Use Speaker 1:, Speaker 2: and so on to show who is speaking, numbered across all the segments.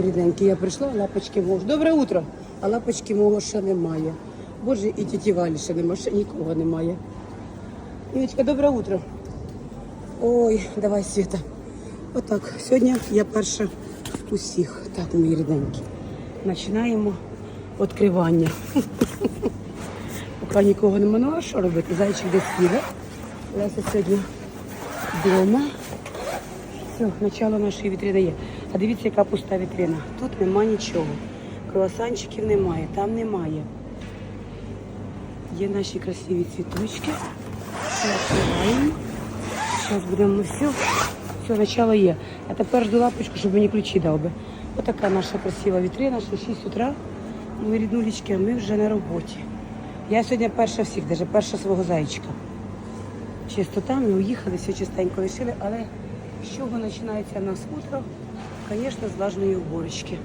Speaker 1: Рідненькі, я прийшла, лапочки мого. Добре утро! А лапочки мого ще немає. Боже, і тіті Валі ще немає, ще нікого немає. Івочка, добре утро. Ой, давай, Світа. Отак. Сьогодні я перша усіх. Так, мої рідненькі. Починаємо відкривання. Поки нікого нема, ну а що робити? Зайчик десь їде. Леся сьогодні вдома. Все, начало нашої вітрини є. А дивіться, яка пуста вітрина. Тут нема нічого. Круасанчиків немає, там немає. Є наші красиві цвіточки. Все відкриваємо. Зараз будемо все. Все, начало є. А тепер жду лапочку, щоб мені ключі дав би. Отака наша красива вітрина, що 6 утра. Мої ріднулечки, а ми вже на роботі. Я сьогодні перша всіх, навіть перша свого зайчика. Чистота, ми уїхали, все чистенько лишили, але з чого починається в нас утро? Звісно, з влажної уборочки.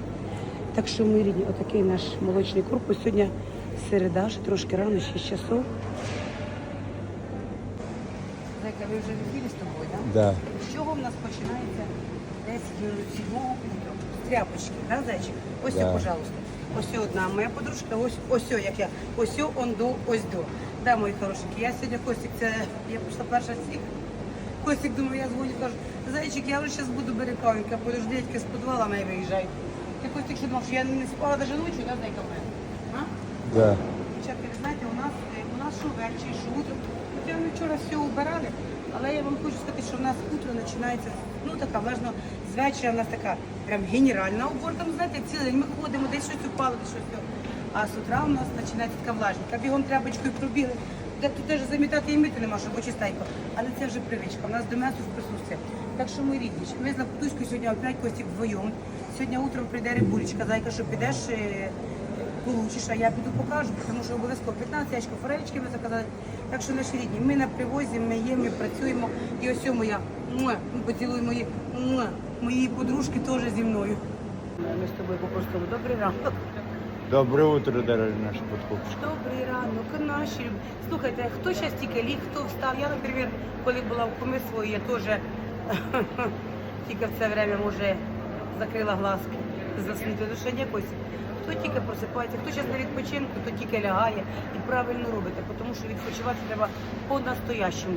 Speaker 1: Так що, ми рідні, отакий наш молочний корпус. Сьогодні середа, ще трошки рано, 6 часов. Зайка, ви вже в ефірі з тобою, так?
Speaker 2: Да.
Speaker 1: З чого в нас починається десь з сьомого? З тряпочки, да, зайчик? Ось,
Speaker 2: Да.
Speaker 1: да. пожалуйста. Ось одна моя подружка, ось ось як я. Ось он до, ось до. Да, мої хорошенькі. Я сьогодні Костік, це я прийшла перша всіх. Костік, думаю, я дзвоню, кажу, зайчик, я вже зараз буду берекавенька, подожди, дядьки з підвала не виїжджай. Ти Костік, що думав, що я не спала навіть ночі, да, зайка в мене? А?
Speaker 2: Да.
Speaker 1: Дівчатки, ви знаєте, у нас, е, у нас що ввечері, що утро. Хоча ми вчора все убирали, але я вам хочу сказати, що в нас утро починається, ну така, влажно, з вечора в нас така прям генеральна уборка, ну, знаєте, цілий день ми ходимо, десь щось упало, десь щось. А з утра у нас починається така влажність. Бігом тряпочкою пробіли. Де тут теж замітати і мити нема, щоб чистенько. Але це вже привичка. У нас до м'ясу в присутстві. Так що ми рідні. Ми з Лапутуською сьогодні опять Костік вдвоєм. Сьогодні утром прийде рибулечка, зайка, що підеш е, получиш, а я піду покажу, тому що обов'язково 15 ящиків форелечки ми заказали. Так що наші рідні, ми на привозі, ми є, ми працюємо. І ось цьому я муа, ми поцілуємо мої мої подружки теж зі мною. Ми з тобою по-простому. Добрий ранок.
Speaker 2: Доброе утро, дорогие наши подкупщики.
Speaker 1: Добрий ранок, наші. Слухайте, хто зараз тільки ліг, хто встав. Я, наприклад, коли була в куми я теж тільки в це время, може, закрила глазки, заснути до ще якось. Хто тільки просипається, хто зараз на відпочинку, то тільки лягає і правильно робите, тому що відпочивати треба по-настоящему.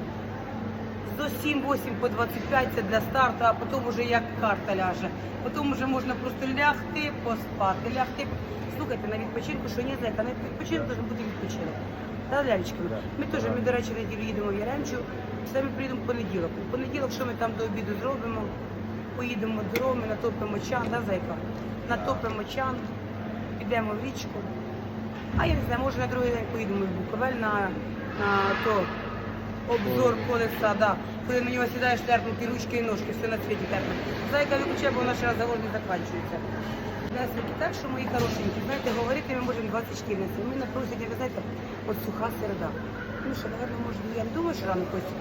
Speaker 1: До 7-8 по 25 це для старту, а потім вже як карта ляже. Потім вже можна просто лягти, поспати, лягти. Слухайте, на відпочинку, що ні, зайка, на відпочинку має бути відпочинок. Та, Лялечка?
Speaker 2: Да.
Speaker 1: Ми теж, ми, до речі, неділю їдемо в Яремчу, ми приїдемо в понеділок. У понеділок, що ми там до обіду зробимо? Поїдемо до Роми, натопимо чан, да, зайка? Натопимо чан, підемо в річку. А я не знаю, може на другий день поїдемо в Буковель на, на то обзор колеса, да. Коли на нього сідаєш терпнути ручки і ножки, все на світі терпнуть. Зайка виключає, бо вона ще раз завод не закінчується. Лесики, так що мої хорошенькі, знаєте, говорити ми можемо 24 на 7. Ми на просять, ви знаєте, от суха середа. Ну що, може, я не думаю, що рано Костя.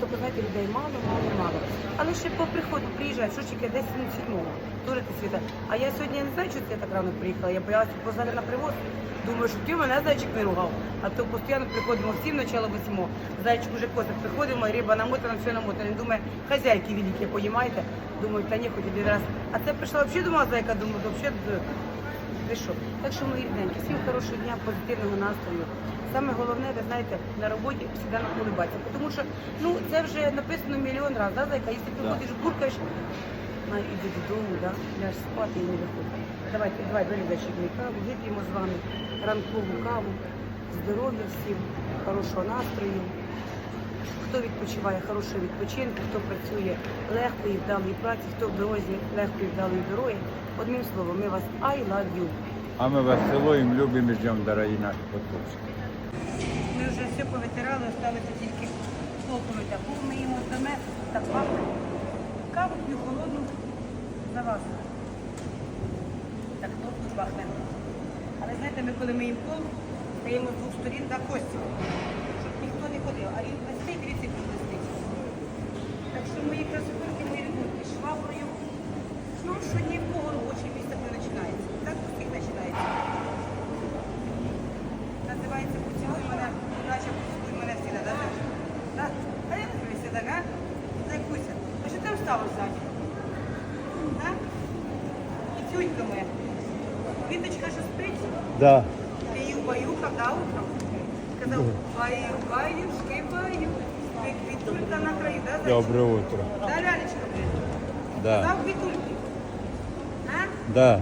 Speaker 1: Тобто, знаєте, людей мало, мало, мало. Але ще по приходу приїжджають, що тільки 10 минут сідьмого. Дуже ти світа. А я сьогодні я не знаю, що я так рано приїхала. Я боялася позвали на привоз. Думаю, що ти мене зайчик не ругав. А то постійно приходимо всім начало восьмо. Зайчик уже косить. Приходимо, риба намотана, все намотана. Він думає, хазяйки великі, понімаєте? Думаю, та ні, хоч один раз. А це прийшла взагалі думала зайка, думаю, взагалі що? Так що мої рідненькі, всім хорошого дня, позитивного настрою. Саме головне, ви знаєте, на роботі завжди на улибатися. Тому що ну це вже написано мільйон разів, да, зайка? Якщо ти ходиш, буркаєш, на іди додому, да, ляж спати і не виходь. Давайте, давай, бери мій каву, вип'ємо з вами ранкову каву, здоров'я всім, хорошого настрою. Хто відпочиває хорошого відпочинку, хто працює легкої вдалої праці, хто в дорозі легкої вдалої дороги. Одним словом, ми вас I love you.
Speaker 2: А мы вас целуем, любим и ждем, дорогие наши подкупщики.
Speaker 1: Ми вже все повитирали, осталося тільки хлопами таку. Ми їмо саме так пахне. Каву п'ю холодну за вас. Так хлопцю пахне. Але знаєте, ми коли ми їм пол, стаємо з двох сторін на кості, щоб ніхто не ходив. А він блестить, дивіться, як він блестить. Так що мої красотки, мої рибульки, шваброю. Ну, що ні в кого робоче місце не починається. Так у всіх починається. Називається поцілуй мене, наче поцілуй мене всі да? Так? А я дивлюся так, а? Зайкуся. А що там стало ззаді? Так? І тюнька моя. Виточка що спить?
Speaker 2: Да.
Speaker 1: Ти її когда да, утром? Когда баю, баю. Ти квітулька на краю, да, зайчик?
Speaker 2: Доброе утро.
Speaker 1: Да, лялечка, блядь.
Speaker 2: Да.
Speaker 1: Казав квітульки. А?
Speaker 2: Да.